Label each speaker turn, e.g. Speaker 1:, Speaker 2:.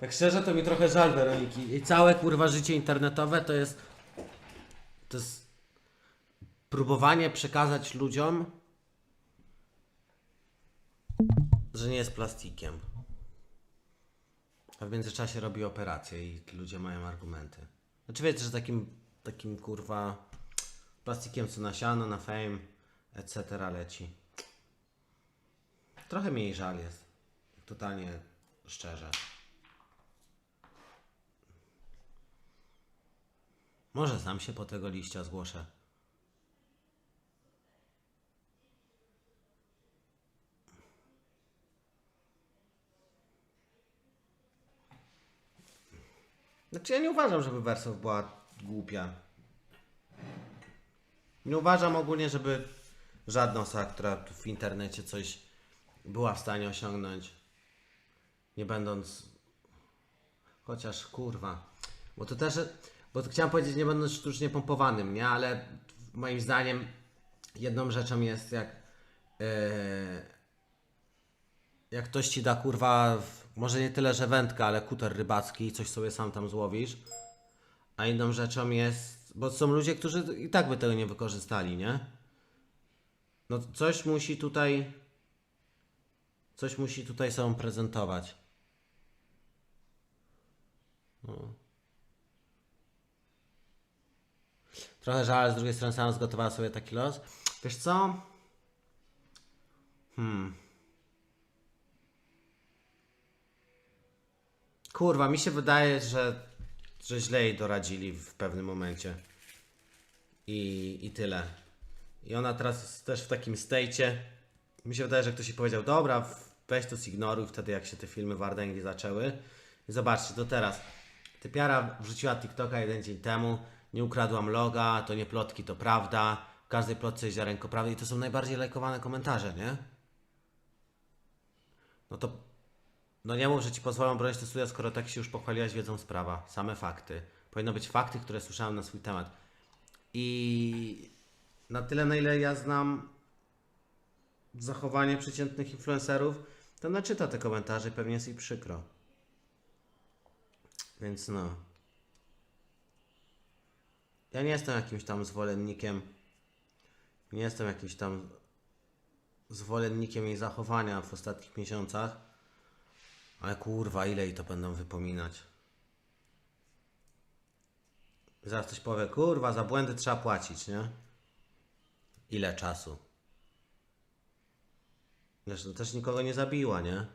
Speaker 1: Tak szczerze to mi trochę żal Weroniki. I całe kurwa życie internetowe to jest. To jest próbowanie przekazać ludziom, że nie jest plastikiem. A w międzyczasie robi operację i ludzie mają argumenty. Znaczy wiecie, że takim, takim kurwa plastikiem co na siano, na fame, etc. leci. Trochę mniej żal jest. Totalnie szczerze. Może sam się po tego liścia zgłoszę. Znaczy ja nie uważam, żeby Wersow była głupia. Nie uważam ogólnie, żeby żadna osoba, która w internecie coś była w stanie osiągnąć, nie będąc. Chociaż kurwa. Bo to też. Bo to chciałem powiedzieć, nie będąc sztucznie pompowanym, nie? Ale moim zdaniem jedną rzeczą jest jak. Yy, jak ktoś ci da kurwa, może nie tyle, że wędka, ale kuter rybacki coś sobie sam tam złowisz. A inną rzeczą jest, bo są ludzie, którzy i tak by tego nie wykorzystali, nie? No coś musi tutaj, coś musi tutaj sobą prezentować. No. Trochę żal, z drugiej strony sama zgotowała sobie taki los. Wiesz co? Kurwa, mi się wydaje, że, że źle jej doradzili w pewnym momencie. I, I tyle. I ona teraz jest też w takim stejcie. Mi się wydaje, że ktoś jej powiedział, dobra, weź to zignoruj, wtedy jak się te filmy Wardęgi zaczęły. I zobaczcie, to teraz. Typiara wrzuciła TikToka jeden dzień temu, nie ukradłam loga, to nie plotki, to prawda. W każdej plotce jest ziarenko prawdy i to są najbardziej lajkowane komentarze, nie? No to no nie mów, że ci pozwolą bronić te studia, skoro tak się już pochwaliłaś wiedzą sprawa. Same fakty. Powinno być fakty, które słyszałem na swój temat. I na tyle, na ile ja znam zachowanie przeciętnych influencerów, to ona czyta te komentarze i pewnie jest jej przykro. Więc no. Ja nie jestem jakimś tam zwolennikiem. Nie jestem jakimś tam zwolennikiem jej zachowania w ostatnich miesiącach. Ale kurwa, ile jej to będą wypominać? Zaraz ktoś powie, kurwa, za błędy trzeba płacić, nie? Ile czasu? Zresztą też nikogo nie zabiła, nie?